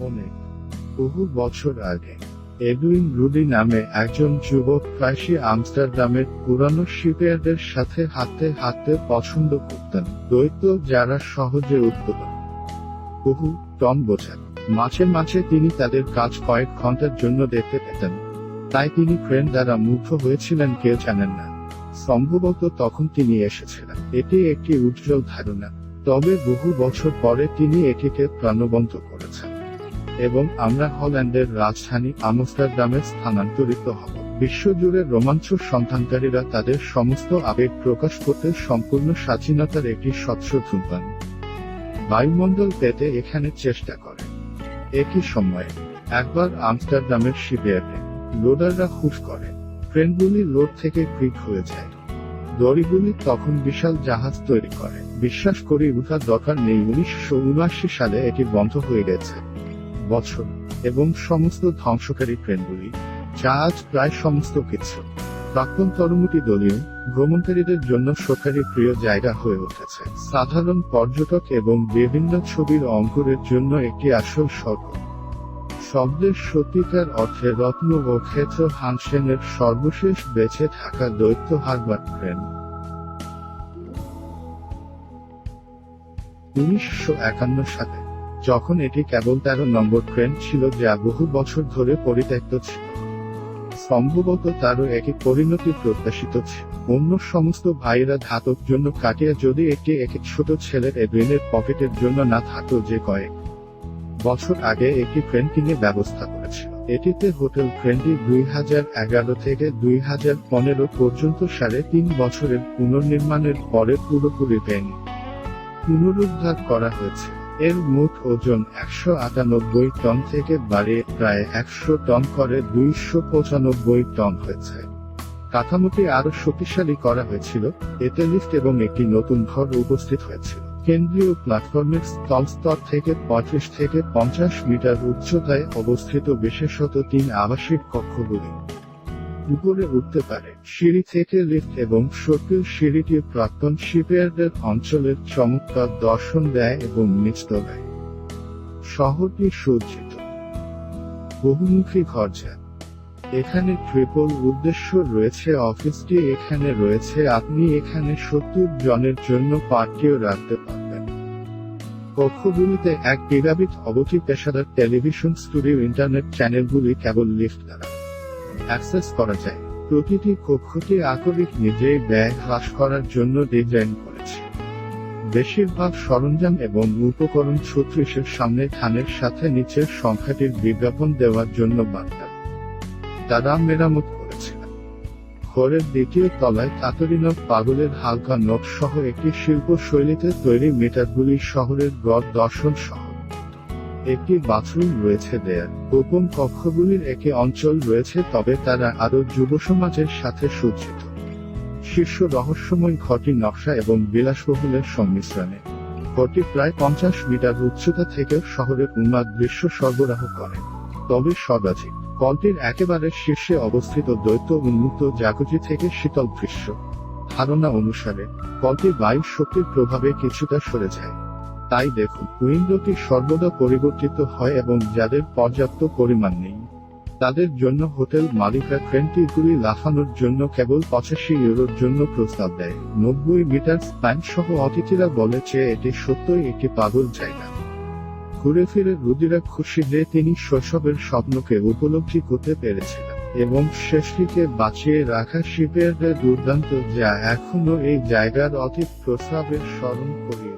অনেক বহু বছর আগে, এডুইন রুডি নামে একজন যুবক প্রায়শই আমস্টারডামের পুরানো শিপইয়ার্ডের সাথে হাঁটতে হাঁটতে পছন্দ করতেন। দৈত্য যারা সহজে উৎপাদন বহু টন বোঝান। মাঝে মাঝে তিনি তাদের কাজ কয়েক ঘণ্টার জন্য দেখতে পেতেন। তাই তিনি ক্রেন দ্বারা মুগ্ধ হয়েছিলেন কেউ জানেন না। সম্ভবত তখন তিনি এসেছিলেন। এটি একটি উজ্জ্বল ধারণা। তবে বহু বছর পরে তিনি এটিকে প্রাণবন্ত করেছেন। এবং আমরা হল্যান্ডের রাজধানী আমস্টারডামে স্থানান্তরিত হব। বিশ্বজুড়ে রোমাঞ্চ সন্ধানকারীরা তাদের সমস্ত আবেগ প্রকাশ করতে সম্পূর্ণ স্বাধীনতার একটি স্বচ্ছ ধূমপান। বায়ুমণ্ডল পেতে এখানে চেষ্টা করে। একই সময়ে, একবার আমস্টারডামের শিপইয়ার্ডে লোডাররা হুশ করে, ট্রেনগুলি লোড থেকে ক্রিক হয়ে যায়। দড়িগুলি তখন বিশাল জাহাজ তৈরি করে। বিশ্বাস করি উঠার দরকার নেই, উনিশশো উনআশি সালে এটি বন্ধ হয়ে গেছে। বছর, এবং সমস্ত ধ্বংসকারী ট্রেনগুলি যা আজ প্রায় সমস্ত কিছু, প্রাক্তন তরমুটি দলীয়, ভ্রমণকারীদের জন্য সরকারি প্রিয় জায়গা হয়ে উঠেছে। সাধারণ পর্যটক এবং বিভিন্ন ছবির অঙ্কুরের জন্য একটি আসল স্বর্গ শব্দের সত্যিকার অর্থে রত্ন ও ক্ষেত্র হানসেনের সর্বশেষ বেঁচে থাকা দৈত্য হারবার ট্রেন। উনিশশো একান্ন সালে যখন এটি কেবল তেরো নম্বর ট্রেন ছিল যা বহু বছর ধরে পরিত্যক্ত ছিল। সম্ভবত তারও একই পরিণতি প্রত্যাশিত ছিল। অন্য সমস্ত ভাইয়েরা ধাতব জন্য কাটিয়া যদি একটি একটি ছোট ছেলের এডুইনের পকেটের জন্য না থাকতো যে কয়েক বছর আগে একটি ট্রেন কিনে ব্যবস্থা করেছিল। এটিতে হোটেল ট্রেনটি দুই হাজার এগারো থেকে দুই হাজার পনেরো পর্যন্ত সাড়ে তিন বছরের পুনর্নির্মাণের পরে পুরোপুরি ভেঙে পুনরুদ্ধার করা হয়েছে। এর মোট ওজন একশো আটানব্বই টন থেকে বাড়িয়ে প্রায় একশো টন করে দুইশো পঁচানব্বই টন হয়েছে। কাঠামোটি আরও শক্তিশালী করা হয়েছিল, এতে লিফট এবং একটি নতুন ঘর উপস্থিত হয়েছিল। কেন্দ্রীয় প্ল্যাটফর্মের স্থল স্তর থেকে পঁয়ত্রিশ থেকে পঞ্চাশ মিটার উচ্চতায় অবস্থিত বিশেষত তিন আবাসিক কক্ষগুলি। উপরে উঠতে পারে। সিঁড়ি থেকে লিফট এবং সর্পিল সিঁড়িটি প্রাক্তন শিপইয়ার্ডের অঞ্চলের চমৎকার দর্শন দেয় এবং নিচতলায় শহরটি সজ্জিত। বহুমুখী ঘরজা এখানে ট্রিপল উদ্দেশ্য রয়েছে অফিসটি এখানে রয়েছে, আপনি এখানে সত্তর জনের জন্য পার্টিও রাখতে পারবেন। কক্ষগুলিতে এক গিগাবিট অবধি পেশাদার টেলিভিশন, স্টুডিও, ইন্টারনেট চ্যানেলগুলি কেবল লিফট দ্বারা। অ্যাক্সেস করা যায়। প্রতিটি কক্ষটি আকরিক নিজেই ব্যয় হ্রাস করার জন্য ডিজাইন করেছে। বেশিরভাগ সরঞ্জাম এবং উপকরণ ছত্রিশের সামনে থানের সাথে নিচের সংখ্যাটির বিজ্ঞাপন দেওয়ার জন্য বার্তা। তারা মেরামত করেছিলেন ঘরের দ্বিতীয় তলায় কাতরিনক পাগলের হালকা নোট সহ একটি শিল্প শৈলীতে তৈরি মিটারগুলি শহরের গড় দর্শন শহর একটি বাথরুম রয়েছে দেয়ার গোপন কক্ষগুলির একটি অঞ্চল রয়েছে, তবে তারা আরও যুব সমাজের সাথে সজ্জিত শীর্ষ রহস্যময় ঘরটি নকশা এবং বিলাসবহুলের সংমিশ্রণে। ঘরটি প্রায় পঞ্চাশ মিটার উচ্চতা থেকে শহরের উন্মাদ দৃশ্য সরবরাহ করে। তবে সর্বাধিক। কলটির একেবারে শীর্ষে অবস্থিত দৈত্য উন্মুক্ত জাগজি থেকে শীতল দৃশ্য। ধারণা অনুসারে কলটি বায়ু শক্তির প্রভাবে কিছুটা সরে যায়। তাই দেখুন, উইন্ডোটি সর্বদা পরিবর্তিত হয় এবং যাদের পর্যাপ্ত পরিমাণ নেই, তাদের জন্য হোটেল মালিকরা ট্রেনটিগুলি লাফানোর জন্য কেবল পঁচাশি ইউরোর জন্য প্রস্তাব দেয় নব্বই মিটার স্প্যান সহ অতিথিরা বলে যে এটি সত্যই একটি পাগল জায়গা ঘুরে ফিরে রুদিরা খুশি যে তিনি শৈশবের স্বপ্নকে উপলব্ধি করতে পেরেছিলেন এবং শেষটিকে বাঁচিয়ে রাখা শিপের দুর্দান্ত যা এখনও এই জায়গার অতীত প্রস্রাবের স্মরণ করিয়ে।